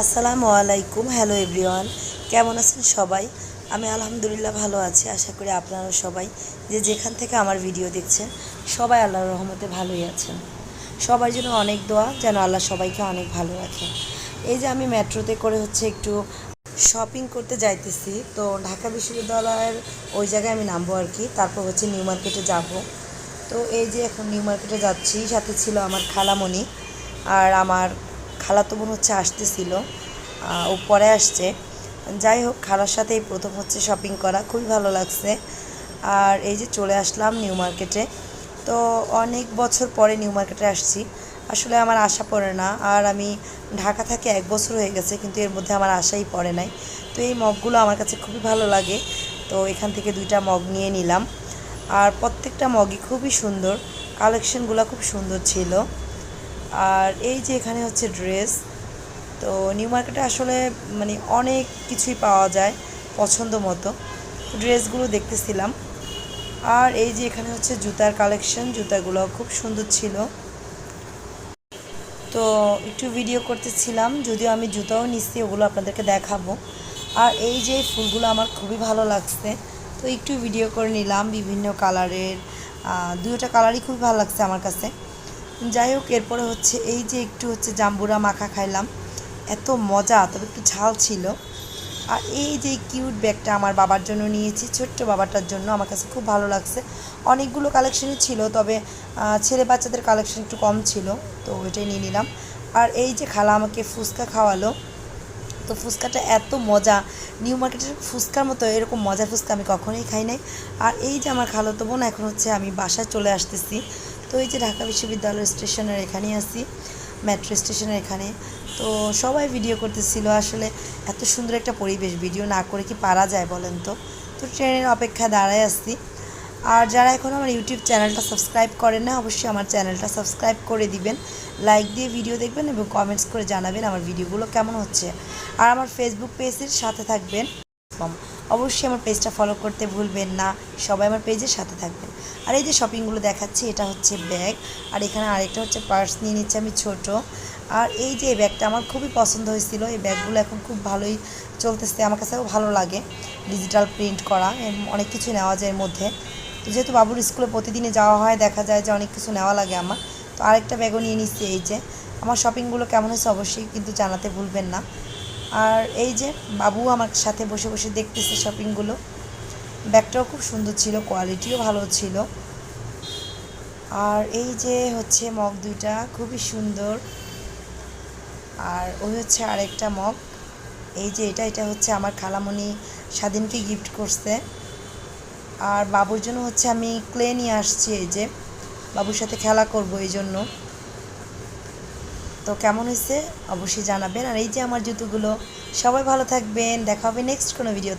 আসসালামু আলাইকুম, hello everyone. কেমন আছেন সবাই? আমি আলহামদুলিল্লাহ ভালো আছি। আশা করি আপনারা সবাই যে যেখান থেকে আমার ভিডিও দেখছেন, সবাই আল্লাহর রহমতে ভালোই আছেন। সবার জন্য অনেক দোয়া, যেন আল্লাহ সবাইকে অনেক ভালো রাখে। এই যে আমি মেট্রোতে করে হচ্ছে একটু শপিং করতে যাইতেছি, তো ঢাকা বিশ্ববিদ্যালয়ের ওই জায়গায় আমি নামবো আর কি। তারপর হচ্ছে নিউ মার্কেটে যাব। তো এই যে এখন নিউ মার্কেটে যাচ্ছি, সাথে ছিল আমার খালামণি আর আমার খালাতো বোন হচ্ছে আসতেছিল ও পরে আসছে। যাই হোক, খালার সাথেই প্রথম হচ্ছে শপিং করা, খুবই ভালো লাগছে। আর এই যে চলে আসলাম নিউ মার্কেটে তো অনেক বছর পরে নিউ মার্কেটে আসছি। আসলে আমার আশা পড়ে না, আর আমি ঢাকা থেকে এক বছর হয়ে গেছে, কিন্তু এর মধ্যে আমার আশাই পড়ে নাই। তো এই মগগুলো আমার কাছে খুবই ভালো লাগে। তো এখান থেকে দুইটা মগ নিয়ে নিলাম। আর প্রত্যেকটা মগই খুবই সুন্দর কালেকশনগুলো খুব সুন্দর ছিল। আর এই যে এখানে হচ্ছে ড্রেস, তো নিউ মার্কেটে আসলে মানে অনেক কিছুই পাওয়া যায় পছন্দ মতো। ড্রেসগুলো দেখতেছিলাম। আর এই যে এখানে হচ্ছে জুতার কালেকশন, জুতাগুলো খুব সুন্দর ছিল। তো একটু ভিডিও করতেছিলাম, যদিও আমি জুতাও নিচ্ছি, ওগুলো আপনাদেরকে দেখাবো। আর এই যে ফুলগুলো আমার খুবই ভালো লাগছে, তো একটু ভিডিও করে নিলাম বিভিন্ন কালারের। দুইটা কালারই খুবই ভালো লাগছে আমার কাছে। যাই হোক, এরপরে হচ্ছে এই যে একটু হচ্ছে জাম্বুরা মাখা খাইলাম। এত মজা, তবে একটু ঝাল ছিল। আর এই যে কিউট ব্যাগটা আমার বাবার জন্য নিয়েছি, ছোট্ট বাবাটার জন্য আমার কাছে খুব ভালো লাগছে। অনেকগুলো কালেকশনই ছিল, তবে ছেলে বাচ্চাদের কালেকশন একটু কম ছিল, তো ওইটাই নিয়ে নিলাম। আর এই যে খালা আমাকে ফুচকা খাওয়ালো, তো ফুচকাটা এত মজা। নিউ মার্কেটের ফুচকার মতো এরকম মজার ফুচকা আমি কখনোই খাই নাই। আর এই যে আমার খালাতো বোন, এখন হচ্ছে আমি বাসায় চলে আসতেছি। তো এই যে ঢাকা বিশ্ববিদ্যালয় স্টেশনের এখানেই আছি মেট্রো স্টেশনের এখানে। তো সবাই ভিডিও করতেছিল আসলে এত সুন্দর একটা পরিবেশ ভিডিও না করে কি পারা যায় বলেন তো? তো ট্রেনের অপেক্ষা দাঁড়ায় আসছি আর যারা এখন আমার ইউটিউব চ্যানেলটা সাবস্ক্রাইব করেন না, অবশ্যই আমার চ্যানেলটা সাবস্ক্রাইব করে দিবেন। লাইক দিয়ে ভিডিও দেখবেন এবং কমেন্টস করে জানাবেন আমার ভিডিওগুলো কেমন হচ্ছে। আর আমার ফেসবুক পেজের সাথে থাকবেন। অবশ্যই আমার পেজটা ফলো করতে ভুলবেন না। সবাই আমার পেজের সাথে থাকবেন। আর এই যে শপিংগুলো দেখাচ্ছি, এটা হচ্ছে ব্যাগ আর এখানে আরেকটা হচ্ছে পার্স নিয়ে নিচ্ছি আমি ছোট। আর এই যে ব্যাগটা আমার খুবই পছন্দ হয়েছিল। এই ব্যাগগুলো এখন খুব ভালোই চলতেছে। আমার কাছেও ভালো লাগে ডিজিটাল প্রিন্ট করা। অনেক কিছু নেওয়া যায় এর মধ্যে। তো যেহেতু বাবুর স্কুলে প্রতিদিনে যাওয়া হয়, দেখা যায় যে অনেক কিছু নেওয়া লাগে আমার। তো আরেকটা ব্যাগও নিয়ে নিচ্ছি এই যে। আমার শপিংগুলো কেমন হয়েছে অবশ্যই কিন্তু জানাতে ভুলবেন না। আর এই যে বাবু আমার সাথে বসে বসে দেখতেছে শপিংগুলো ব্যাগটাও খুব সুন্দর ছিল কোয়ালিটিও ভালো ছিল। আর এই যে হচ্ছে মগ দুইটা, খুবই সুন্দর। আর ওই হচ্ছে আরেকটা মগ। এই যে এটা এটা হচ্ছে আমার খালামণি স্বাধীনকে গিফট করছে। আর বাবুর জন্য হচ্ছে আমি ক্লে নিয়ে আসছি এই যে। বাবুর সাথে খেলা করব এই জন্য। তো কেমন হয়েছে অবশ্যই জানাবেন। আর এই যে আমার জুতোগুলো, সবাই ভালো থাকবেন। দেখা হবে নেক্সট কোনো ভিডিও